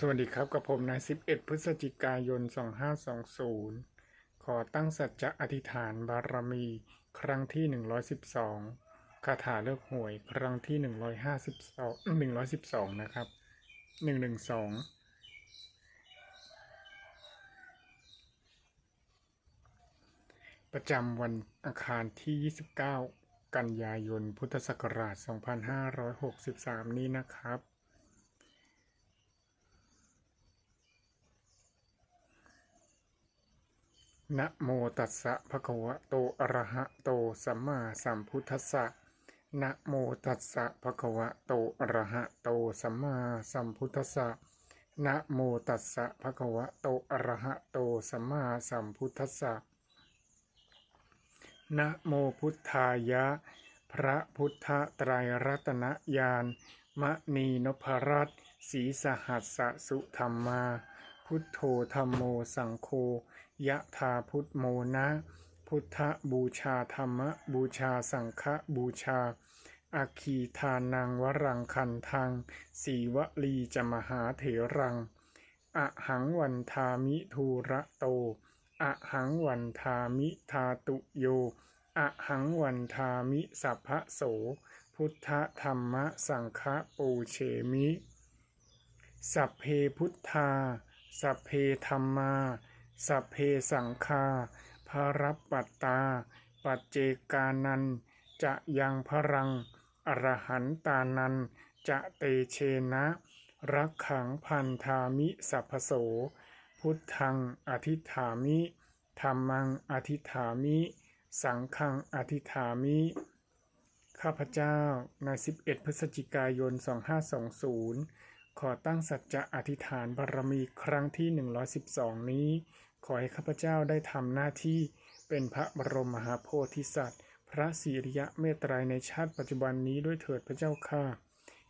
สวัสดีครับกับผมนาย11 พฤศจิกายน 2520 ขอตั้งสัจจะอธิษฐานบารมี ครั้งที่ 112 คาถาเลิกหวย ครั้งที่ 152 112 นะครับ 112ประจำวันอังคารที่ 29 กันยายน พุทธศักราช 2563 นี้นะครับ นะโมตัสสะภะคะวะโตอะระหะโตสัมมาสัมพุทธัสสะนะโมตัสสะภะคะวะโตอะระหะโตสัมมาสัมพุทธัสสะนะโมตัสสะภะคะวะโตอะระหะโตสัมมาสัมพุทธัสสะนะโมพุทธายะ พระพุทธไตรรัตนญาณมณีนพรัตน์ศรีสหัสสะสุธรรมา พุทโธธรรมโมสังโฆ ยะธาพุทโมนะ พุทธบูชาธรรมบูชาสังฆบูชาอาคีทานังวรังคันทังสีวลีจะมหาเถรังอะหังวันทามิทูระโตอะหังวันทามิทาตุโยอะหังวันทามิสัพพะโส พุทธธรรมสังฆปูเชมิ สัพเพพุทธา สัพเพธรรมา สัพเพสังฆาภรับปัตตา ปัจเจกานัน จะยังพรัง อรหันตานัน จะเตเชนะ รักขังพันธามิสัพพโส พุทธังอธิฐามิธรรมังอธิฐามิ สังฆังอธิฐามิ ข้าพเจ้าใน 11 พฤศจิกายน 2520 ขอตั้งสัจจะอธิษฐานบารมีครั้งที่ 112 นี้ ขอให้ข้าพเจ้าได้ทำหน้าที่เป็นพระบรมมหาโพธิสัตว์ พระสิริยะเมตไตรในชาติปัจจุบันนี้ด้วยเถิดพระเจ้าข้า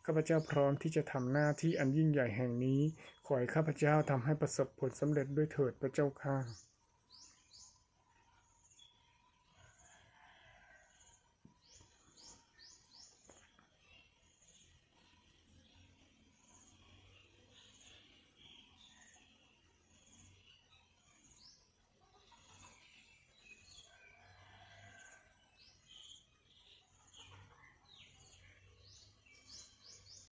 ข้าพเจ้าพร้อมที่จะทำหน้าที่อันยิ่งใหญ่แห่งนี้ ขอให้ข้าพเจ้าทำให้ประสบผลสำเร็จด้วยเถิดพระเจ้าข้า